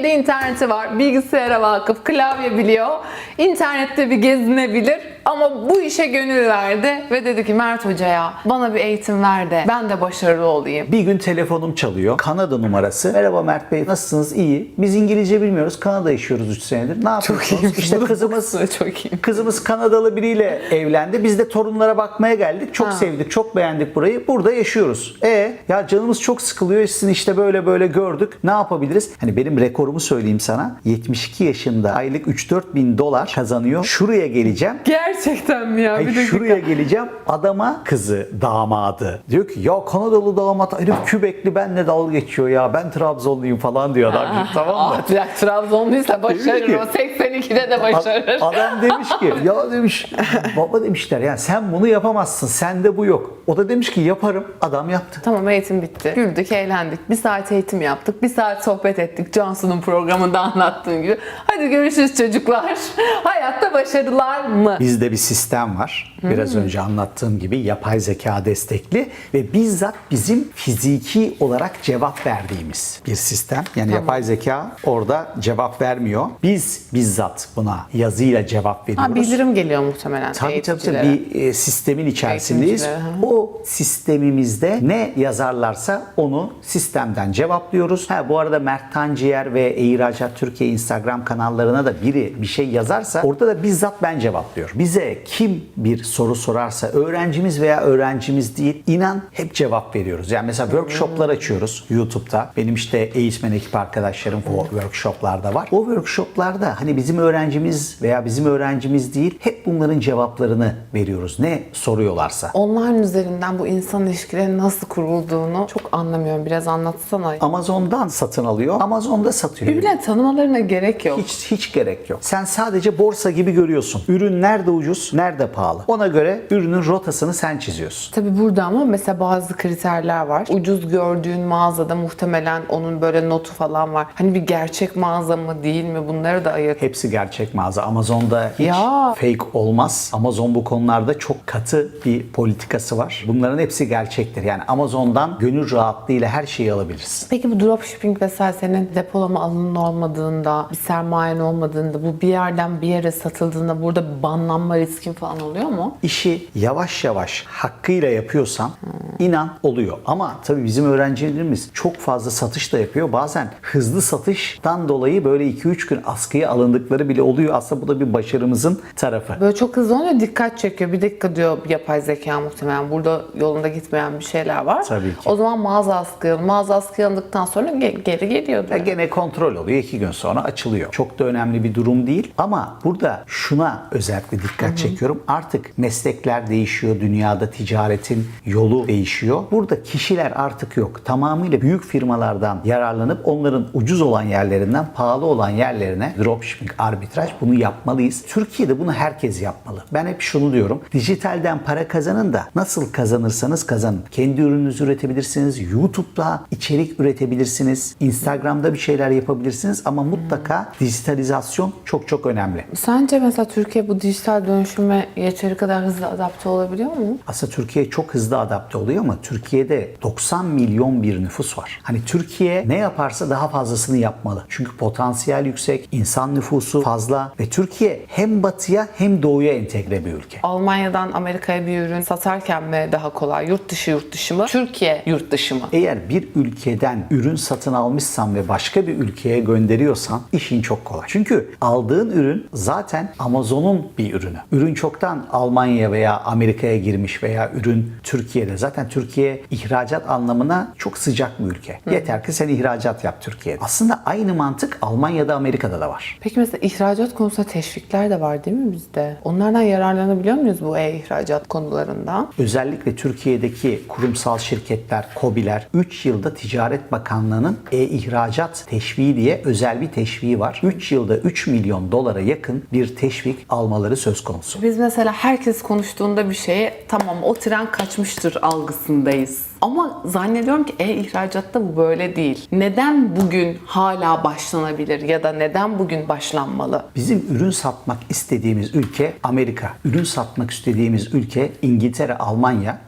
Evde interneti var, bilgisayara vakıf, klavye biliyor. İnternette bir gezinebilir ama bu işe gönül verdi ve dedi ki Mert Hoca'ya bana bir eğitim ver de ben de başarılı olayım. Bir gün telefonum çalıyor. Kanada numarası. Merhaba Mert Bey nasılsınız? İyi. Biz İngilizce bilmiyoruz. Kanada yaşıyoruz 3 senedir. Ne yapıyorsunuz? İşte kızımız çok iyi. Kızımız Kanadalı biriyle evlendi. Biz de torunlara bakmaya geldik. Çok Ha. sevdik, çok beğendik burayı. Burada yaşıyoruz. E ya canımız çok sıkılıyor. Sizin işte böyle böyle gördük. Ne yapabiliriz? Hani benim rekorumu söyleyeyim sana. 72 yaşında aylık 3-4 bin dolar kazanıyor. Şuraya geleceğim. Gerçekten mi ya? Ay bir dakika. şuraya geleceğim. Adama kızı, damadı. Diyor ki ya Kanadalı damat herif Kübekli benle dalga geçiyor ya. Ben Trabzonluyum falan diyor adam. tamam mı? Ah, Tra- Trabzonluysa başarır ki- o. 82'de de başarır. Ad- Adam demiş ki ya demiş baba demişler yani sen bunu yapamazsın sende bu yok. O da demiş ki yaparım. Adam yaptı. Tamam eğitim bitti. Güldük, eğlendik. Bir saat eğitim yaptık. Bir saat sohbet ettik. Cansu'nun programında anlattığım gibi. Hadi görüşürüz çocuklar. Hayatta başarılar mı? Bizde bir sistem var. Biraz önce anlattığım gibi yapay zeka destekli ve bizzat bizim fiziki olarak cevap verdiğimiz bir sistem. Yani yapay zeka orada cevap vermiyor. Biz bizzat buna yazıyla cevap veriyoruz. Ha, bildirim geliyor muhtemelen Tabii tabii bir e, sistemin içerisindeyiz. O sistemimizde ne yazarlarsa onu sistemden cevaplıyoruz. Ha bu arada Mert Tanciğer ve İhracat Türkiye Instagram kanallarına da biri bir şey yazarsa orada da bizzat ben cevaplıyorum. Bize kim bir soru sorarsa öğrencimiz veya öğrencimiz değil inan hep cevap veriyoruz. Yani mesela workshoplar açıyoruz YouTube'da. Benim işte eğitmen ekip arkadaşlarım o workshoplarda var. O workshoplarda hani bizim öğrencimiz veya bizim öğrencimiz değil hep bunların cevaplarını veriyoruz. Ne soruyorlarsa. Online üzerinden bu insan ilişkileri nasıl kurulduğunu çok anlamıyorum. Biraz anlatsana. Amazon'dan satın alıyor. Amazon'da satıyor. Birbirine tanımalarına gerek yok. Hiç hiç gerek yok. Sen sadece borsa gibi görüyorsun. Ürün nerede ucuz, nerede pahalı. Ona göre ürünün rotasını sen çiziyorsun. Tabii burada ama mesela bazı kriterler var. Ucuz gördüğün mağazada muhtemelen onun böyle notu falan var. Hani bir gerçek mağaza mı değil mi bunları da ayırt. Hepsi gerçek mağaza. Amazon'da hiç Ya. fake olmaz. Amazon bu konularda çok katı bir politikası var. Bunların hepsi gerçektir. Yani Amazon'dan gönül rahatlığıyla her şeyi alabilirsin. Peki bu dropshipping vesaire senin depolama alanın olmadığında, bir sermayen olmadığında, bu bir yerden bir yere satıldığında burada bir banlanma riskin falan oluyor mu? İşi yavaş yavaş hakkıyla yapıyorsan inan oluyor. Ama tabii bizim öğrencilerimiz çok fazla satış da yapıyor. Bazen hızlı satıştan dolayı böyle 2-3 gün askıya alındıkları bile oluyor. Aslında bu da bir başarımızın tarafı. Böyle çok hızlı olunca dikkat çekiyor. Bir dakika diyor yapay zeka muhtemelen. Burada yolunda gitmeyen bir şeyler var. Tabii ki. O zaman mağaza askıyalı. Mağaza askıyalandıktan sonra ge- geri geliyor. Ya gene kontrol oluyor. iki gün sonra açılıyor. Çok da önemli bir durum değil. Ama burada şuna özellikle dikkat çekiyorum. Artık meslekler değişiyor. Dünyada ticaretin yolu değişiyor. Burada kişiler artık yok. Tamamıyla büyük firmalardan yararlanıp onların ucuz olan yerlerinden pahalı olan yerlerine dropshipping, arbitraj bunu yapmalıyız. Türkiye'de bunu herkes yapmalı. Ben hep şunu diyorum. Dijitalden para kazanın da nasıl kazanırsanız kazanın. Kendi ürününüzü üretebilirsiniz. YouTube'da içerik üretebilirsiniz. Instagram'da bir şeyler yapabilirsiniz ama mutlaka dijitalizasyon çok çok önemli. Sence mesela Türkiye bu dijital dönüşüme yeteri kadar hızlı adapte olabiliyor mu? Aslında Türkiye çok hızlı adapte oluyor ama Türkiye'de 90 milyon bir nüfus var. Hani Türkiye ne yaparsa daha fazlasını yapmalı. Çünkü potansiyel yüksek, insan nüfusu fazla ve Türkiye hem batıya hem doğuya entegre bir ülke. Almanya'dan Amerika'ya bir ürün satarken mi daha kolay? Yurt dışı yurt dışı mı? Türkiye yurt dışı mı? Eğer bir ülkeden ürün satın almışsan ve başka bir ülkeye gönderiyorsan işin çok kolay. Çünkü aldığın ürün zaten Amazon'un bir ürünü. Ürün çoktan Almanya veya Amerika'ya girmiş veya ürün Türkiye'de. Zaten Türkiye ihracat anlamına çok sıcak bir ülke. Yeter ki sen ihracat yap Türkiye'de. Aslında aynı mantık Almanya'da Amerika'da da var. Peki mesela ihracat konusunda teşvikler de var değil mi bizde? Onlardan yararlanabiliyor muyuz bu e-ihracat konularında? Özellikle Türkiye'deki kurumsal şirketler, KOBİ'ler 3 yılda Ticaret Bakanlığı'nın e-ihracat teşviği diye özel bir teşviği var. 3 yılda 3 milyon dolara yakın bir teşvik almaları söz konusu. Biz mesela herkes konuştuğunda bir şeye tamam o tren kaçmıştır karşısındayız. Ama zannediyorum ki e-ihracatta bu böyle değil. Neden bugün hala başlanabilir ya da neden bugün başlanmalı? Bizim ürün satmak istediğimiz ülke Amerika. Ürün satmak istediğimiz ülke İngiltere, Almanya.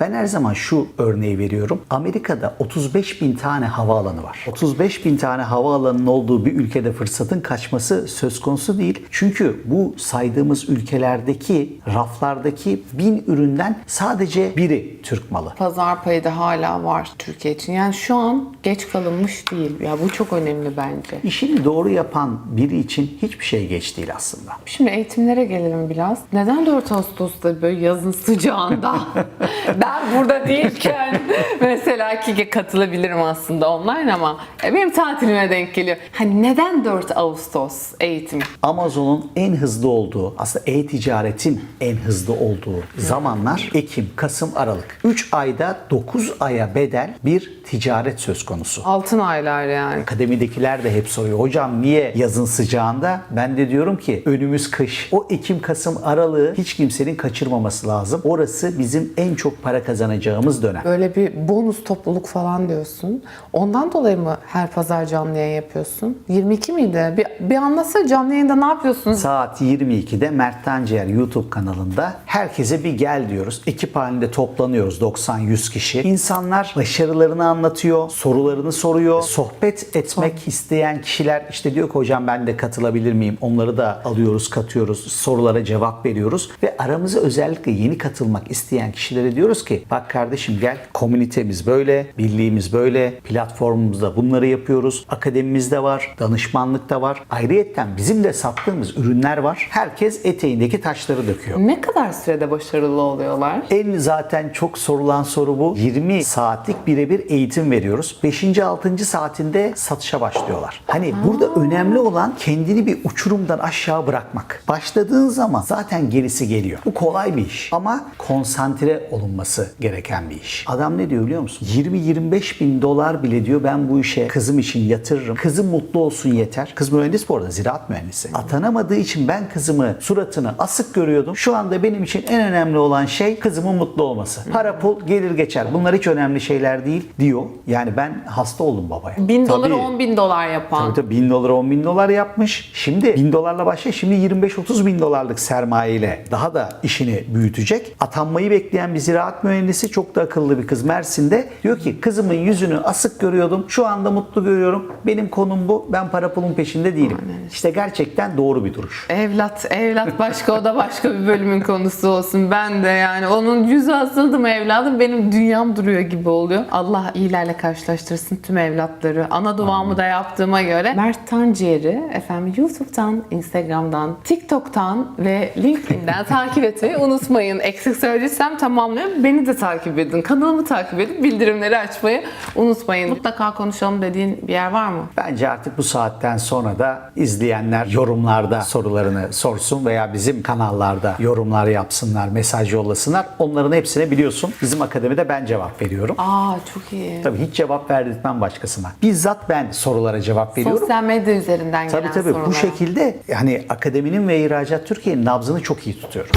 Ben her zaman şu örneği veriyorum. Amerika'da 35 bin tane havaalanı var. 35 bin tane havaalanının olduğu bir ülkede fırsatın kaçması söz konusu değil. Çünkü bu saydığımız ülkelerdeki raflardaki bin üründen sadece biri Türk malı. Pazar payı da hala var Türkiye için. Yani şu an geç kalınmış değil. Ya bu çok önemli bence. İşini doğru yapan biri için hiçbir şey geç değil aslında. Şimdi eğitimlere gelelim biraz. Neden 4 Ağustos'ta böyle yazın sıcağında ben burada değilken mesela ki katılabilirim aslında online ama e, benim tatilime denk geliyor. Hani neden 4 Ağustos eğitim? Amazon'un en hızlı olduğu, aslında e-ticaretin en hızlı olduğu zamanlar Ekim, Kasım, Aralık. 3 ayda 9 aya bedel bir ticaret söz konusu. Altın aylar yani. Akademidekiler de hep soruyor. Hocam niye yazın sıcağında? Ben de diyorum ki önümüz kış. O Ekim, Kasım, Aralığı hiç kimsenin kaçırmaması lazım. Orası bizim en çok para kazanacağımız dönem. Böyle bir bonus topluluk falan diyorsun. Ondan dolayı mı her pazar canlı yayın yapıyorsun? 22 miydi? Bir, bir anlatsana canlı yayında ne yapıyorsunuz? Saat 22'de Mert Tanciğer YouTube kanalında herkese bir gel diyoruz. Ekip halinde toplanıyoruz 90-100 kişi. İnsanlar başarılarını anlatıyor, sorularını soruyor. Sohbet etmek isteyen kişiler işte diyor ki hocam ben de katılabilir miyim? Onları da alıyoruz, katıyoruz. Sorulara cevap veriyoruz. Ve aramıza özellikle yeni katılmak isteyen kişilere diyoruz ki bak kardeşim gel komünitemiz böyle, birliğimiz böyle, platformumuzda bunları yapıyoruz. Akademimiz de var, danışmanlık da var. Ayrıyetten bizim de sattığımız ürünler var. Herkes eteğindeki taşları döküyor. Ne kadar sürede başarılı oluyorlar? En zaten çok sorulan soru bu. 20 saatlik birebir eğitim veriyoruz. 5. 6. saatinde satışa başlıyorlar. Hani burada önemli olan kendini bir uçurumdan aşağı bırakmak. Başladığın zaman zaten gerisi geliyor. Bu kolay bir iş ama konsantre olunması gereken bir iş. Adam ne diyor biliyor musun? 20-25 bin dolar bile diyor ben bu işe kızım için yatırırım. Kızım mutlu olsun yeter. Kız mühendis bu arada ziraat mühendisi. Atanamadığı için ben kızımı suratını asık görüyordum. Şu anda benim için en önemli olan şey kızımın mutlu olması. Para pul gelir geçer. Bunlar hiç önemli şeyler değil diyor. Yani ben hasta oldum babaya. 1000 dolar Tabii. 10 bin dolar yapan. Tabii tabii 1000 dolar 10 bin dolar yapmış. Şimdi 1000 dolarla başlıyor. Şimdi 25-30 bin dolarlık sermayeyle daha da işini büyütecek. Atanmayı bekleyen bir ziraat mühendisi çok da akıllı bir kız Mersin'de. Diyor ki kızımın yüzünü asık görüyordum. Şu anda mutlu görüyorum. Benim konum bu. Ben para pulun peşinde değilim. İşte gerçekten doğru bir duruş. Evlat, evlat başka o da başka bir bölümün konusu olsun. Ben de yani onun yüzü asıldı mı evladım benim dünyam duruyor gibi oluyor. Allah iyilerle karşılaştırsın tüm evlatları. Ana duamı da yaptığıma göre Mert Tanciğer'i efendim YouTube'dan, Instagram'dan, TikTok'tan ve LinkedIn'den takip etmeyi unutmayın. Eksik söylediysem tamamlıyorum. Beni de takip edin. Kanalımı takip edin. Bildirimleri açmayı unutmayın. Mutlaka konuşalım dediğin bir yer var mı? Bence artık bu saatten sonra da izleyenler yorumlarda sorularını sorsun veya bizim kanallarda yorumlar yapsınlar, mesaj yollasınlar. Onların hepsine biliyorsun bizim akademide ben cevap veriyorum. Aa çok iyi. Tabii hiç cevap verdirtmem başkasına. Bizzat ben sorulara cevap veriyorum. Sosyal medya üzerinden Tabii gelen tabii sorulara. bu şekilde yani akademinin ve ihracat Türkiye'nin nabzını çok iyi tutuyorum.